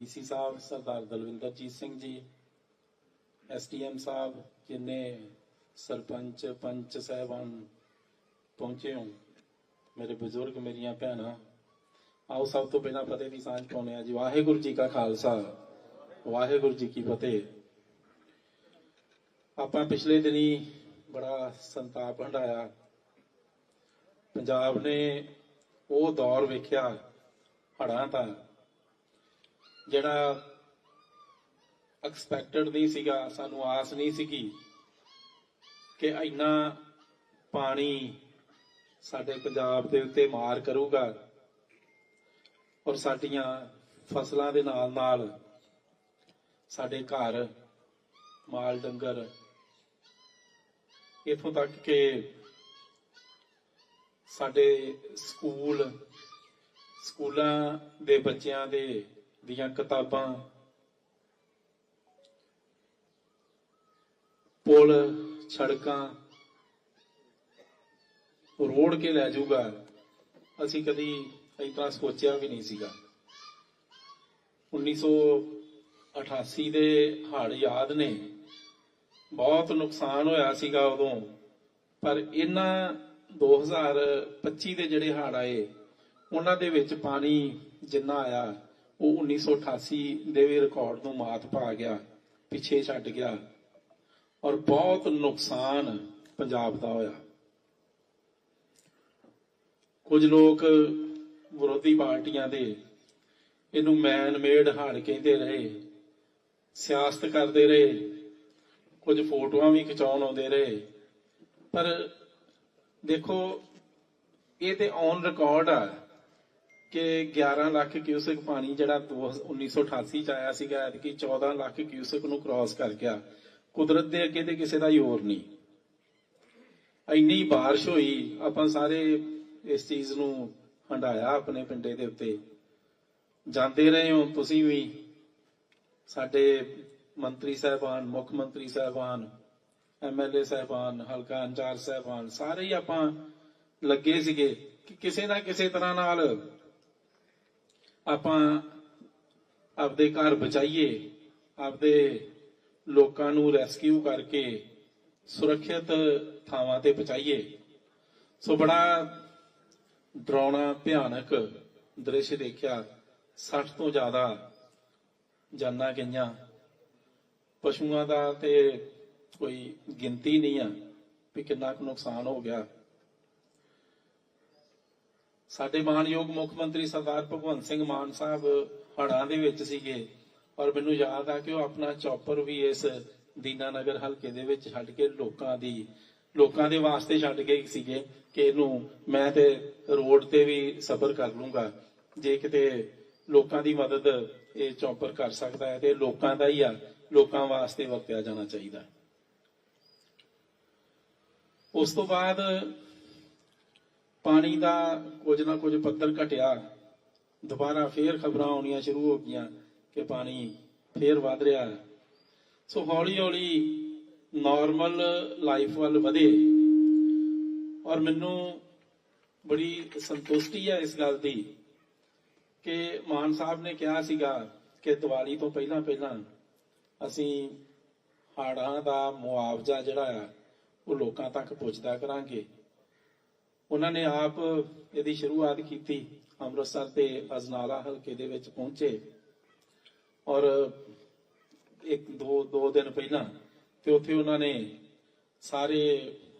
DC ਸਾਹਿਬ, ਸਰਦਾਰ Dalwinderjit Singh ji, SDM ਸਾਹਿਬ, ਜਿਨੇ ਸਰਪੰਚ, ਪੰਚ ਸਾਹਿਬਾਨ ਪਹੁੰਚੇ ਹੋ ਮੇਰੇ ਬਜ਼ੁਰਗ, ਮੇਰੀਆਂ ਭੈਣਾਂ, ਆਓ ਸਭ ਤੋਂ ਪਹਿਲਾਂ ਫਤਿਹ ਦੀ ਸਾਂਝ ਪਾਉਂਦੇ ਆ ਜੀ। ਵਾਹਿਗੁਰੂ ਜੀ ਕਾ ਖਾਲਸਾ, ਵਾਹਿਗੁਰੂ ਜੀ ਕੀ ਫਤਿਹ। ਆਪਾਂ ਪਿਛਲੇ ਦਿਨੀ ਬੜਾ ਸੰਤਾਪ ਹੰਡਾਇਆ ਪੰਜਾਬ ਨੇ ਉਹ ਦੌਰ ਵੇਖਿਆ ਹੜਾਂ ਦਾ। ਜਿਹੜਾ ਐਕਸਪੈਕਟਡ ਨਹੀਂ ਸੀਗਾ, ਸਾਨੂੰ ਆਸ ਨਹੀਂ ਸੀਗੀ ਕਿ ਇੰਨਾ ਪਾਣੀ ਸਾਡੇ ਪੰਜਾਬ ਦੇ ਉੱਤੇ ਮਾਰ ਕਰੂਗਾ ਔਰ ਸਾਡੀਆਂ ਫਸਲਾਂ ਦੇ ਨਾਲ ਨਾਲ ਸਾਡੇ ਘਰ, ਮਾਲ ਡੰਗਰ, ਇਥੋਂ ਤੱਕ ਕਿ ਸਾਡੇ ਸਕੂਲ, ਸਕੂਲਾਂ ਦੇ ਬੱਚਿਆਂ ਦੇ ਦੀਆਂ ਕਿਤਾਬਾਂ। ਪੁਲ, ਸੜਕਾਂ ਰੋੜ ਕੇ ਲੈ ਜਾਊਗਾ। ਅਸੀਂ ਕਦੀ ਇਤਨਾ ਸੋਚਿਆ ਵੀ ਨਹੀਂ ਸੀਗਾ। 1988 ਦੇ ਹੜ ਯਾਦ ਨੇ। ਬਹੁਤ ਨੁਕਸਾਨ ਹੋਇਆ ਸੀਗਾ ਉਦੋਂ। ਪਰ ਇਹਨਾਂ 2025 ਦੇ ਜਿਹੜੇ ਹੜ ਆਏ, ਉਹਨਾਂ ਦੇ ਵਿੱਚ ਪਾਣੀ ਜਿੰਨਾ ਆਇਆ ਉਹ 1988 ਦੇ ਵੀ ਰਿਕਾਰਡ ਨੂੰ ਮਾਤ ਪਾ ਗਿਆ, ਪਿੱਛੇ ਛੱਡ ਗਿਆ ਔਰ ਬਹੁਤ ਨੁਕਸਾਨ ਪੰਜਾਬ ਦਾ ਹੋਇਆ। ਕੁਝ ਲੋਕ ਵਿਰੋਧੀ ਪਾਰਟੀਆਂ ਦੇ ਇਹਨੂੰ ਮੈਨ ਮੇਡ ਹਾੜ ਕਹਿੰਦੇ ਰਹੇ, ਸਿਆਸਤ ਕਰਦੇ ਰਹੇ, ਕੁਝ ਫੋਟੋਆਂ ਵੀ ਖਿਚਾਉਣ ਆਉਂਦੇ ਰਹੇ। ਪਰ ਦੇਖੋ, ਇਹ ਤੇ ਔਨ ਰਿਕਾਰਡ ਆ। ਕਿ 11 ਲੱਖ ਕਿਊਸਕ ਪਾਣੀ ਜਿਹੜਾ ਦੋ- 1988 ਚ ਆਇਆ ਸੀਗਾ, ਐਤਕੀ 14 ਲੱਖ ਕਿਊਸਕ ਨੂੰ ਕ੍ਰਾਸ ਕਰ ਗਿਆ। ਕੁਦਰਤ ਦੇ ਅੱਗੇ ਤੇ ਕਿਸੇ ਦਾ ਹੀ ਨਹੀਂ। ਇੰਨੀ ਬਾਰਿਸ਼ ਹੋਈ, ਆਪਾਂ ਸਾਰੇ ਇਸ ਚੀਜ਼ ਨੂੰ ਹੰਡਾਇਆ ਆਪਣੇ ਪਿੰਡੇ ਦੇ ਉੱਤੇ। ਜਾਂਦੇ ਰਹੇ ਹੋ ਤੁਸੀਂ ਵੀ, ਸਾਡੇ ਮੰਤਰੀ ਸਾਹਿਬਾਨ, ਮੁੱਖ ਮੰਤਰੀ ਸਾਹਿਬਾਨ ਐਮਐਲਏ ਸਾਹਿਬਾਨ, ਹਲਕਾ ਇੰਚਾਰਜ ਸਾਹਿਬਾਨ, ਸਾਰੇ ਹੀ ਆਪਾਂ ਲੱਗੇ ਸੀਗੇ ਕਿ ਕਿਸੇ ਨਾ ਕਿਸੇ ਤਰ੍ਹਾਂ ਨਾਲ ਆਪਾਂ ਆਪਦੇ ਘਰ ਬਚਾਈਏ, ਆਪਦੇ ਲੋਕਾਂ ਨੂੰ ਰੈਸਕਿਊ ਕਰਕੇ ਸੁਰੱਖਿਅਤ ਥਾਵਾਂ ਤੇ ਪਹੁੰਚਾਈਏ। ਸੋ ਬੜਾ ਡਰਾਉਣਾ, ਭਿਆਨਕ ਦ੍ਰਿਸ਼ ਦੇਖਿਆ। 60 ਤੋਂ ਜ਼ਿਆਦਾ ਜਾਨਾਂ ਗਈਆਂ। ਪਸ਼ੂਆਂ ਦਾ ਤੇ ਕੋਈ ਗਿਣਤੀ ਨਹੀਂ ਆ ਵੀ ਕਿੰਨਾ ਕੁ ਨੁਕਸਾਨ ਹੋ ਗਿਆ। ਸਾਡੇ ਮਾਨਯੋਗ ਮੁੱਖ ਮੰਤਰੀ ਸਰਦਾਰ ਭਗਵੰਤ ਸਿੰਘ ਮਾਨ ਸਾਹਿਬ ਹੜਾਂ ਦੇ ਵਿੱਚ ਸੀਗੇ ਔਰ ਮੈਨੂੰ ਯਾਦ ਆ ਕਿ ਉਹ ਆਪਣਾ ਚੌਪਰ ਵੀ ਇਸ ਦੀਨਾਨਗਰ ਹਲਕੇ ਦੇ ਵਿੱਚ ਛੱਡ ਕੇ ਲੋਕਾਂ ਦੀ, ਲੋਕਾਂ ਦੇ ਵਾਸਤੇ ਛੱਡ ਕੇ ਸੀਗੇ ਕਿ ਇਹਨੂੰ ਮੈਂ ਤੇ ਰੋਡ ਤੇ ਵੀ ਸਫ਼ਰ ਕਰ ਲੂੰਗਾ। ਜੇ ਕਿਤੇ ਲੋਕਾਂ ਦੀ ਮਦਦ ਇਹ ਚੌਪਰ ਕਰ ਸਕਦਾ ਹੈ ਤੇ ਲੋਕਾਂ ਦਾ ਹੀ ਆ, ਲੋਕਾਂ ਵਾਸਤੇ ਵਰਤਿਆ ਜਾਣਾ ਚਾਹੀਦਾ। ਉਸ ਤੋਂ ਬਾਅਦ ਪਾਣੀ ਦਾ ਕੁਝ ਨਾ ਕੁਝ ਪੱਧਰ ਘਟਿਆ, ਦੁਬਾਰਾ ਫੇਰ ਖਬਰਾਂ ਆਉਣੀਆਂ ਸ਼ੁਰੂ ਹੋ ਗਈਆਂ ਕਿ ਪਾਣੀ ਫੇਰ ਵੱਧ ਰਿਹਾ ਹੈ। ਸੋ ਹੌਲੀ ਹੌਲੀ ਨਾਰਮਲ ਲਾਈਫ ਵੱਲ ਵਧੇ ਔਰ ਮੈਨੂੰ ਬੜੀ ਸੰਤੁਸ਼ਟੀ ਹੈ ਇਸ ਗੱਲ ਦੀ ਕਿ ਮਾਨ ਸਾਹਿਬ ਨੇ ਕਿਹਾ ਸੀਗਾ ਕਿ ਦੀਵਾਲੀ ਤੋਂ ਪਹਿਲਾਂ ਪਹਿਲਾਂ ਅਸੀਂ ਹਾੜਾਂ ਦਾ ਮੁਆਵਜ਼ਾ ਜਿਹੜਾ ਆ ਉਹ ਲੋਕਾਂ ਤੱਕ ਪਹੁੰਚਦਾ ਕਰਾਂਗੇ। ਉਹਨਾਂ ਨੇ ਆਪ ਇਹਦੀ ਸ਼ੁਰੂਆਤ ਕੀਤੀ ਅੰਮ੍ਰਿਤਸਰ ਤੇ ਅਜਨਾਲਾ ਹਲਕੇ ਦੇ ਵਿੱਚ ਪਹੁੰਚੇ। ਔਰ ਇੱਕ, ਦੋ ਦੋ ਦਿਨ ਪਹਿਲਾਂ ਤੇ ਉੱਥੇ ਉਹਨਾਂ ਨੇ ਸਾਰੇ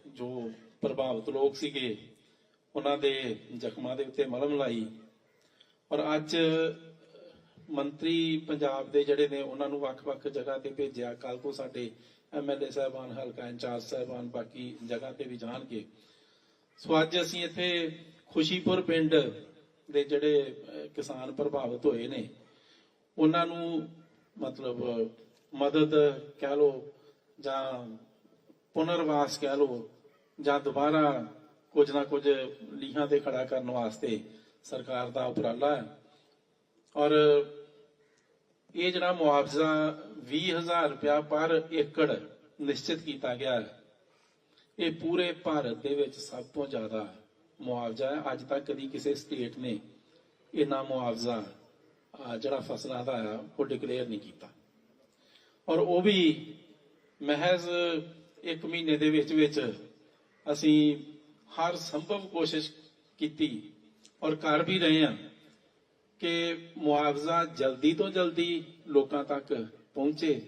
ਜੋ ਪ੍ਰਭਾਵਿਤ ਲੋਕ ਸੀਗੇ, ਉਹਨਾਂ ਦੇ ਜ਼ਖਮਾਂ ਦੇ ਉੱਤੇ ਮਲਮ ਲਾਈ। ਔਰ ਅੱਜ ਮੰਤਰੀ ਪੰਜਾਬ ਦੇ ਜਿਹੜੇ ਨੇ, ਉਹਨਾਂ ਨੂੰ ਵੱਖ-ਵੱਖ ਜਗ੍ਹਾ ਤੇ ਭੇਜਿਆ। ਕੱਲ ਤੋਂ ਸਾਡੇ ਐਮਐਲਏ ਸਾਹਿਬਾਨ, ਹਲਕਾ ਇੰਚਾਰਜ ਸਾਹਿਬਾਨ ਬਾਕੀ ਜਗ੍ਹਾ ਤੇ ਵੀ ਜਾਣਗੇ। ਸੋ ਅੱਜ ਅਸੀਂ ਇੱਥੇ ਖੁਸ਼ੀਪੁਰ ਪਿੰਡ ਦੇ ਜਿਹੜੇ ਕਿਸਾਨ ਪ੍ਰਭਾਵਿਤ ਹੋਏ ਨੇ, ਉਹਨਾਂ ਨੂੰ ਮਤਲਬ ਮਦਦ ਕਹਿ ਲੋ ਜਾਂ ਪੁਨਰਵਾਸ ਕਹਿ ਲੋ ਜਾਂ ਦੁਬਾਰਾ ਕੁਝ ਨਾ ਕੁਝ ਲੀਹਾਂ ਤੇ ਖੜਾ ਕਰਨ ਵਾਸਤੇ ਸਰਕਾਰ ਦਾ ਉਪਰਾਲਾ ਹੈ। ਔਰ ਇਹ ਜਿਹੜਾ ਮੁਆਵਜ਼ਾ 20000 ਰੁਪਇਆ ਪਰ ਏਕੜ ਨਿਸ਼ਚਿਤ ਕੀਤਾ ਗਿਆ ਹੈ ਇਹ ਪੂਰੇ ਭਾਰਤ ਦੇ ਵਿੱਚ ਸਭ ਤੋਂ ਜ਼ਿਆਦਾ ਮੁਆਵਜ਼ਾ ਹੈ। ਅੱਜ ਤੱਕ ਕਦੀ ਕਿਸੇ ਸਟੇਟ ਨੇ ਇੰਨਾ ਮੁਆਵਜ਼ਾ ਜਿਹੜਾ ਫਸਲਾਂ ਦਾ ਆ, ਉਹ ਡਿਕਲੇਅਰ ਨਹੀਂ ਕੀਤਾ। ਔਰ ਉਹ ਵੀ ਮਹਿਜ਼ ਇੱਕ ਮਹੀਨੇ ਦੇ ਵਿੱਚ ਵਿੱਚ ਅਸੀਂ ਹਰ ਸੰਭਵ ਕੋਸ਼ਿਸ਼ ਕੀਤੀ ਔਰ ਕਰ ਵੀ ਰਹੇ ਹਾਂ ਕਿ ਮੁਆਵਜ਼ਾ ਜਲਦੀ ਤੋਂ ਜਲਦੀ ਲੋਕਾਂ ਤੱਕ ਪਹੁੰਚੇ।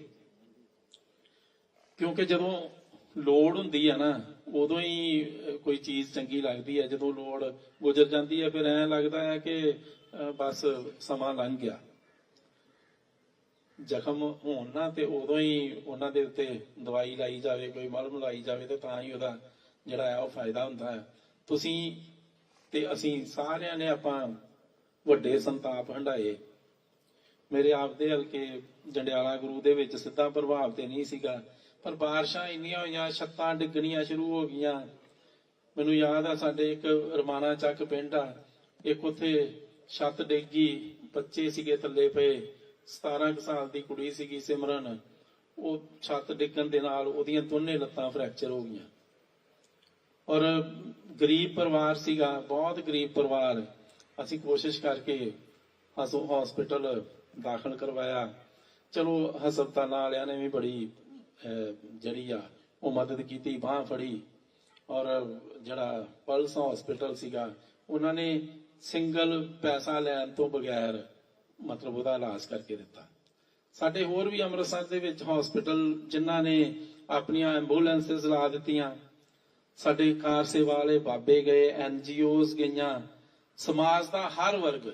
ਕਿਉਂਕਿ ਜਦੋਂ ਲੋੜ ਹੁੰਦੀ ਹੈ ਨਾ, ਉਦੋਂ ਹੀ ਕੋਈ ਚੀਜ਼ ਚੰਗੀ ਲੱਗਦੀ ਹੈ ਜਦੋਂ ਲੋੜ ਗੁਜ਼ਰ ਜਾਂਦੀ ਹੈ ਫਿਰ ਐਂ ਲੱਗਦਾ ਹੈ ਕਿ ਬਸ ਸਮਾਂ ਲੰਘ ਗਿਆ। ਜ਼ਖਮ ਹੋਣ ਨਾ, ਤੇ ਉਦੋਂ ਹੀ ਉਹਨਾਂ ਦੇ ਉੱਤੇ ਦਵਾਈ ਲਾਈ ਜਾਵੇ, ਕੋਈ ਮਲਮ ਲਾਈ ਜਾਵੇ, ਤੇ ਤਾਂ ਹੀ ਉਹਦਾ ਜਿਹੜਾ ਹੈ ਉਹ ਫਾਇਦਾ ਹੁੰਦਾ ਹੈ ਤੁਸੀਂ, ਤੇ ਅਸੀਂ ਸਾਰਿਆਂ ਨੇ ਆਪਾਂ ਵੱਡੇ ਸੰਤਾਪ ਹੰਡਾਏ ਮੇਰੇ ਆਪ ਦੇ ਹਲਕੇ ਜੰਡਿਆਲਾ ਗੁਰੂ ਦੇ ਵਿੱਚ ਸਿੱਧਾ ਪ੍ਰਭਾਵ ਤੇ ਨਹੀਂ ਸੀਗਾ। ਪਰ ਬਾਰਿਸ਼ਾਂ ਇੰਨੀਆਂ ਹੋਈਆਂ, ਛੱਤਾਂ ਡਿੱਗਣੀਆਂ ਸ਼ੁਰੂ ਹੋ ਗਈਆਂ। ਮੈਨੂੰ ਯਾਦ ਆ ਸਾਡੇ ਇੱਕ ਰਮਾਣਾ ਚੱਕ ਪਿੰਡ ਆ। ਇੱਕ ਉੱਥੇ ਛੱਤ ਡਿੱਗੀ, ਬੱਚੇ ਸੀਗੇ ਥੱਲੇ ਪਏ 17 ਸਾਲ ਦੀ ਕੁੜੀ ਸੀਗੀ ਸਿਮਰਨ। ਉਹ ਛੱਤ ਡਿੱਗਣ ਦੇ ਨਾਲ ਉਹਦੀਆਂ ਦੋਨੇ ਲੱਤਾਂ ਫ੍ਰੈਕਚਰ ਹੋ ਗਈਆਂ। ਔਰ ਗਰੀਬ ਪਰਿਵਾਰ ਸੀਗਾ, ਬਹੁਤ ਗਰੀਬ ਪਰਿਵਾਰ। ਅਸੀਂ ਕੋਸ਼ਿਸ਼ ਕਰਕੇ ਹਸੋ, ਹਸਪੀਟਲ ਦਾਖਲ ਕਰਵਾਇਆ। ਚਲੋ ਹਸਪਤਾਲਾਂ ਵਾਲਿਆਂ ਨੇ ਵੀ ਬੜੀ ਜਿਹੜੀ ਆ, ਉਹ ਮਦਦ ਕੀਤੀ, ਬਾਹ ਫੜੀ। ਔਰ ਜਿਹੜਾ ਪਲਸ ਹਸਪੀਟਲ ਸੀਗਾ, ਉਹਨਾਂ ਨੇ ਸਿੰਗਲ ਪੈਸਾ ਲੈਣ ਤੋਂ ਬਗੈਰ ਮਤਲਬ ਉਹਦਾ ਇਲਾਜ ਕਰਕੇ ਦਿੱਤਾ। ਸਾਡੇ ਹੋਰ ਵੀ ਅੰਮ੍ਰਿਤਸਰ ਦੇ ਵਿੱਚ ਹਸਪੀਟਲ ਜਿਨ੍ਹਾਂ ਨੇ ਆਪਣੀਆਂ ਐਂਬੂਲੈਂਸਸ ਲਾ ਦਿੱਤੀਆਂ, ਸਾਡੇ ਕਾਰ ਸੇਵਾ ਵਾਲੇ ਬਾਬੇ ਗਏ ਐਨਜੀਓਜ਼ ਗਈਆਂ, ਸਮਾਜ ਦਾ ਹਰ ਵਰਗ,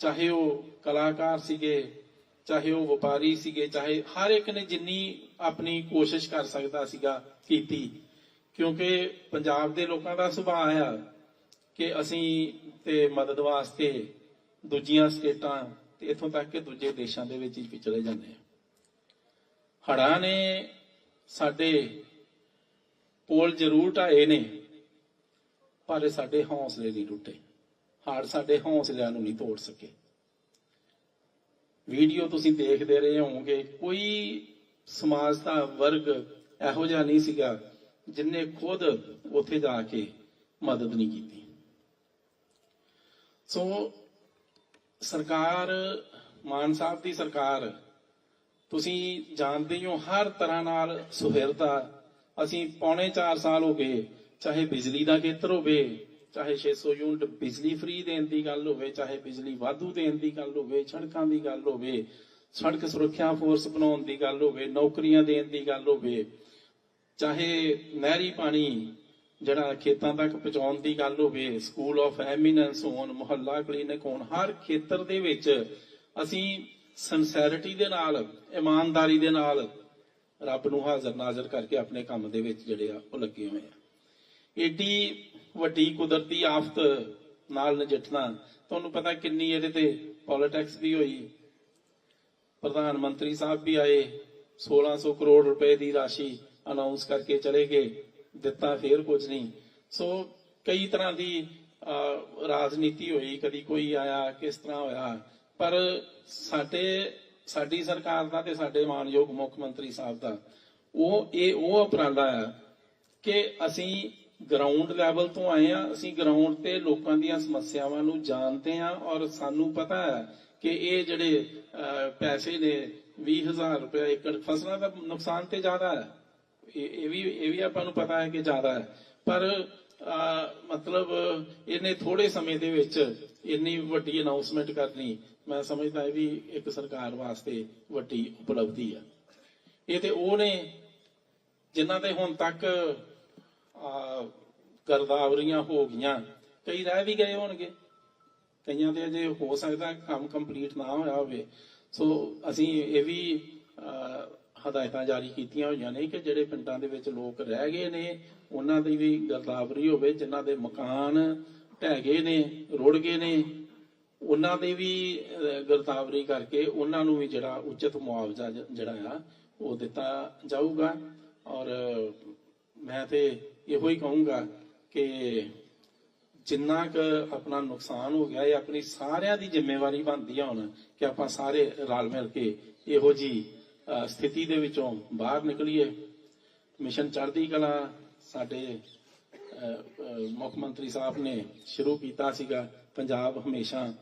ਚਾਹੇ ਉਹ ਕਲਾਕਾਰ ਸੀਗੇ ਚਾਹੇ ਉਹ ਵਪਾਰੀ ਸੀਗੇ, ਚਾਹੇ ਹਰ ਇੱਕ ਨੇ ਜਿੰਨੀ ਆਪਣੀ ਕੋਸ਼ਿਸ਼ ਕਰ ਸਕਦਾ ਸੀਗਾ ਕੀਤੀ। ਕਿਉਂਕਿ ਪੰਜਾਬ ਦੇ ਲੋਕਾਂ ਦਾ ਸੁਭਾਅ ਆ ਕਿ ਅਸੀਂ ਤੇ ਮਦਦ ਵਾਸਤੇ ਦੂਜੀਆਂ ਸਟੇਟਾਂ ਤੇ ਇਥੋਂ ਤੱਕ ਕਿ ਦੂਜੇ ਦੇਸ਼ਾਂ ਦੇ ਵਿੱਚ ਹੀ ਚਲੇ ਜਾਂਦੇ ਆ। ਹੜ੍ਹਾਂ ਨੇ ਸਾਡੇ ਪੋਲ ਜ਼ਰੂਰ ਢਾਏ ਨੇ, ਪਰ ਸਾਡੇ ਹੌਸਲੇ ਨਹੀਂ ਟੁੱਟੇ। ਹੜ ਸਾਡੇ ਹੌਸਲਿਆਂ ਨੂੰ ਨਹੀਂ ਤੋੜ ਸਕੇ। ਵੀਡੀਓ ਤੁਸੀਂ ਦੇਖਦੇ ਰਹੇ ਹੋਵੋਗੇ, ਕੋਈ ਸਮਾਜ ਦਾ ਵਰਗ ਇਹੋ ਜਿਹਾ ਨਹੀਂ ਸੀਗਾ ਜਿਨੇ ਖੁਦ ਉੱਥੇ ਜਾ ਕੇ ਮਦਦ ਨਹੀਂ ਕੀਤੀ। ਸੋ ਸਰਕਾਰ, ਮਾਨ ਸਾਹਿਬ ਦੀ ਸਰਕਾਰ, ਤੁਸੀਂ ਜਾਣਦੇ ਹੀ ਹੋ ਹਰ ਤਰ੍ਹਾਂ ਨਾਲ ਸੁਹਿਰਦਾ ਅਸੀਂ ਪੌਣੇ 4 ਸਾਲ ਹੋ ਗਏ, ਚਾਹੇ ਬਿਜਲੀ ਦਾ ਖੇਤਰ ਹੋਵੇ ਚਾਹੇ 600 ਯੂਨਿਟ ਬਿਜਲੀ ਫ੍ਰੀ ਦੇਣ ਦੀ ਗੱਲ ਹੋਵੇ, ਚਾਹੇ ਬਿਜਲੀ ਵਾਧੂ ਦੇਣ ਦੀ ਗੱਲ ਹੋਵੇ, ਸੜਕਾਂ ਦੀ ਗੱਲ ਹੋਵੇ, ਸੜਕ ਸੁਰੱਖਿਆ ਫੋਰਸ ਬਣਾਉਣ ਦੀ ਗੱਲ ਹੋਵੇ, ਨੌਕਰੀਆਂ ਦੇਣ ਦੀ ਗੱਲ ਹੋਵੇ, ਚਾਹੇ ਨਹਿਰੀ ਪਾਣੀ ਜਿਹੜਾ ਖੇਤਾਂ ਤੱਕ ਪਹੁੰਚਾਉਣ ਦੀ ਗੱਲ ਹੋਵੇ ਸਕੂਲ ਆਫ ਐਮੀਨੈਂਸ ਹੋਣ, ਮੁਹੱਲਾ ਕਲੀਨਿਕ ਹੋਣ, ਹਰ ਖੇਤਰ ਦੇ ਵਿੱਚ ਅਸੀਂ ਸਿੰਸੈਰਿਟੀ ਦੇ ਨਾਲ, ਇਮਾਨਦਾਰੀ ਦੇ ਨਾਲ ਰੱਬ ਨੂੰ ਹਾਜ਼ਰ ਨਾਜ਼ਰ ਕਰਕੇ ਆਪਣੇ ਕੰਮ ਦੇ ਵਿੱਚ ਜਿਹੜੇ ਆ ਉਹ ਲੱਗੇ ਹੋਏ ਆ। ਏਡੀ ਵੱਡੀ ਕੁਦਰਤੀ ਆਫਤ ਨਾਲ ਨਜਿੱਠਣਾ। ਤੁਹਾਨੂੰ ਪਤਾ ਕਿੰਨੀ ਇਹਦੇ ਤੇ ਪੋਲਿਟਿਕਸ ਵੀ ਹੋਈ। ਪ੍ਰਧਾਨ ਮੰਤਰੀ ਸਾਹਿਬ ਵੀ ਆਏ 1600 ਕਰੋੜ ਰੁਪਏ ਦੀ ਰਾਸ਼ੀ ਅਨਾਉਂਸ ਕਰਕੇ ਚਲੇ ਗਏ ਦਿੱਤਾ ਫੇਰ ਕੁਝ ਨਹੀਂ। ਸੋ ਕਈ ਤਰ੍ਹਾਂ ਦੀ ਅਹ, ਰਾਜਨੀਤੀ ਹੋਈ ਕਦੀ ਕੋਈ ਆਇਆ ਕਿਸ ਤਰ੍ਹਾਂ ਹੋਇਆ। ਪਰ ਸਾਡੇ ਸਾਡੀ ਸਰਕਾਰ ਦਾ ਤੇ ਸਾਡੇ ਮਾਨਯੋਗ ਮੁੱਖ ਮੰਤਰੀ ਸਾਹਿਬ ਦਾ ਉਹ ਇਹ ਉਹ ਉਪਰਾਲਾ ਆ ਕਿ ਅਸੀਂ ਗਰਾਊਂਡ ਲੈਵਲ ਤੋਂ ਆਏ ਆ ਅਸੀਂ ਗਰਾਊਂਡ ਤੇ ਲੋਕਾਂ ਦੀਆਂ ਸਮੱਸਿਆਵਾਂ ਨੂੰ ਜਾਣਦੇ ਆ ਔਰ ਸਾਨੂੰ ਪਤਾ ਹੈ ਕਿ ਇਹ ਜਿਹੜੇ ਪੈਸੇ ਨੇ 20000 ਰੁਪਏ ਏਕੜ ਫਸਲਾਂ ਦਾ ਨੁਕਸਾਨ ਤੇ ਜ਼ਿਆਦਾ ਹੈ। ਇਹ ਵੀ ਇਹ ਵੀ ਆਪਾਂ ਨੂੰ ਪਤਾ ਹੈ ਕਿ ਜ਼ਿਆਦਾ ਹੈ। ਪਰ ਮਤਲਬ ਇਹਨੇ ਥੋੜੇ ਸਮੇਂ ਦੇ ਵਿੱਚ ਇੰਨੀ ਵੱਡੀ ਅਨਾਉਂਸਮੈਂਟ ਕਰਨੀ ਮੈਂ ਸਮਝਦਾ ਇਹ ਵੀ ਇੱਕ ਸਰਕਾਰ ਵਾਸਤੇ ਵੱਡੀ ਉਪਲਬਧੀ ਆ ਇਹ ਤੇ ਉਹ ਨੇ ਜਿਨ੍ਹਾਂ ਦੇ ਹੁਣ ਤੱਕ ਗਰਦਾਵਰੀਆਂ ਹੋ ਗਈਆਂ। ਕਈ ਰਹਿ ਵੀ ਗਏ ਹੋਣਗੇ। ਕਈਆਂ ਦੇ ਅਜੇ ਹੋ ਸਕਦਾ ਕੰਮ ਕੰਪਲੀਟ ਨਾ ਹੋਇਆ ਹੋਵੇ। ਸੋ ਅਸੀਂ ਇਹ ਵੀ ਹਦਾਇਤਾਂ ਜਾਰੀ ਕੀਤੀਆਂ ਹੋਈਆਂ ਨੇ ਕਿ ਜਿਹੜੇ ਪਿੰਡਾਂ ਦੇ ਵਿੱਚ ਲੋਕ ਰਹਿ ਗਏ ਨੇ ਉਹਨਾਂ ਦੀ ਵੀ ਗਰਦਾਵਰੀ ਹੋਵੇ ਜਿਨ੍ਹਾਂ ਦੇ ਮਕਾਨ ਢਹਿ ਗਏ ਨੇ ਰੁੜ ਗਏ ਨੇ ਉਹਨਾਂ ਦੇ ਵੀ ਅਹ, ਗਰਦਾਵਰੀ ਕਰਕੇ ਉਹਨਾਂ ਨੂੰ ਵੀ ਜਿਹੜਾ ਉਚਿਤ ਮੁਆਵਜ਼ਾ ਜਿਹੜਾ ਆ ਉਹ ਦਿੱਤਾ ਜਾਊਗਾ। ਔਰ ਮੈਂ ਤੇ ਇਹੋ ਹੀ ਕਹੂੰਗਾ ਕਿ ਜਿੰਨਾ ਕੁ ਆਪਣਾ ਨੁਕਸਾਨ ਹੋ ਗਿਆ, ਇਹ ਆਪਣੀ ਸਾਰਿਆਂ ਦੀ ਜ਼ਿੰਮੇਵਾਰੀ ਬਣਦੀ ਆ ਹੁਣ ਕਿ ਆਪਾਂ ਸਾਰੇ ਰਲ ਮਿਲ ਕੇ ਇਹੋ ਜੀ ਸਥਿਤੀ ਦੇ ਵਿੱਚੋਂ ਬਾਹਰ ਨਿਕਲੀਏ। ਮਿਸ਼ਨ ਚੜ੍ਹਦੀ ਕਲਾ ਸਾਡੇ ਮੁੱਖ ਮੰਤਰੀ ਸਾਹਿਬ ਨੇ ਸ਼ੁਰੂ ਕੀਤਾ ਸੀਗਾ। ਪੰਜਾਬ ਹਮੇਸ਼ਾ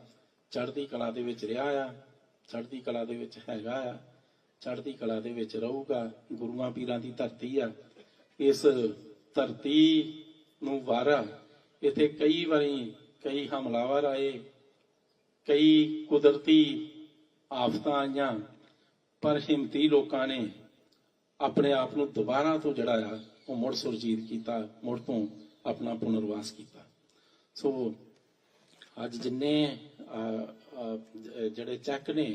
ਚੜ੍ਹਦੀ ਕਲਾ ਦੇ ਵਿੱਚ ਰਿਹਾ ਆ, ਚੜ੍ਹਦੀ ਕਲਾ ਦੇ ਵਿੱਚ ਹੈਗਾ ਆ, ਚੜ੍ਹਦੀ ਕਲਾ ਦੇ ਵਿੱਚ ਰਹੂਗਾ, ਗੁਰੂਆਂ ਪੀਰਾਂ ਦੀ ਧਰਤੀ ਆ। ਇਸ ਧਰਤੀ ਨੂੰ ਵਾਰਾ। ਇੱਥੇ ਕਈ ਵਾਰੀ ਕਈ ਹਮਲਾਵਰ ਆਏ, ਕਈ ਕੁਦਰਤੀ ਆਫਤਾਂ ਆਈਆਂ, ਪਰ ਹਿੰਮਤੀ ਲੋਕਾਂ ਨੇ ਆਪਣੇ ਆਪ ਨੂੰ ਦੁਬਾਰਾ ਤੋਂ ਜਿਹੜਾ ਆ, ਉਹ ਮੁੜ ਸੁਰਜੀਤ ਕੀਤਾ, ਮੁੜ ਤੋਂ ਆਪਣਾ ਪੁਨਰਵਾਸ ਕੀਤਾ। ਸੋ ਅੱਜ ਜਿੰਨੇ ਜਿਹੜੇ ਚੈੱਕ ਨੇ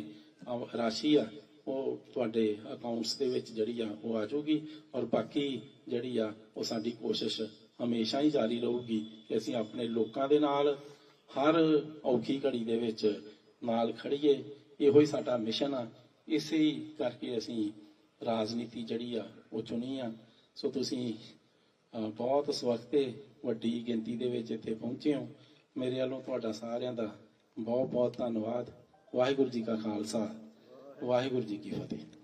ਰਾਸ਼ੀ ਆ ਉਹ ਤੁਹਾਡੇ ਅਕਾਊਂਟਸ ਦੇ ਵਿੱਚ ਜਿਹੜੀ ਆ ਉਹ ਆ ਜਾਊਗੀ ਔਰ ਬਾਕੀ ਜਿਹੜੀ ਆ ਉਹ ਸਾਡੀ ਕੋਸ਼ਿਸ਼ ਹਮੇਸ਼ਾ ਹੀ ਜਾਰੀ ਰਹੂਗੀ ਕਿ ਅਸੀਂ ਆਪਣੇ ਲੋਕਾਂ ਦੇ ਨਾਲ ਹਰ ਔਖੀ ਘੜੀ ਦੇ ਵਿੱਚ ਨਾਲ ਖੜੀਏ। ਇਹੋ ਹੀ ਸਾਡਾ ਮਿਸ਼ਨ ਆ। ਇਸੇ ਕਰਕੇ ਅਸੀਂ ਰਾਜਨੀਤੀ ਜਿਹੜੀ ਆ ਉਹ ਚੁਣੀ ਆ। ਸੋ ਤੁਸੀਂ ਅਹ, ਬਹੁਤ ਸਵਖਤੇ ਵੱਡੀ ਗਿਣਤੀ ਦੇ ਵਿੱਚ ਇੱਥੇ ਪਹੁੰਚੇ ਹੋ। ਮੇਰੇ ਵੱਲੋਂ ਤੁਹਾਡਾ ਸਾਰਿਆਂ ਦਾ ਬਹੁਤ ਬਹੁਤ ਧੰਨਵਾਦ। ਵਾਹਿਗੁਰੂ ਜੀ ਕਾ ਖਾਲਸਾ। ਵਾਹਿਗੁਰੂ ਜੀ ਕੀ ਫਤਿਹ।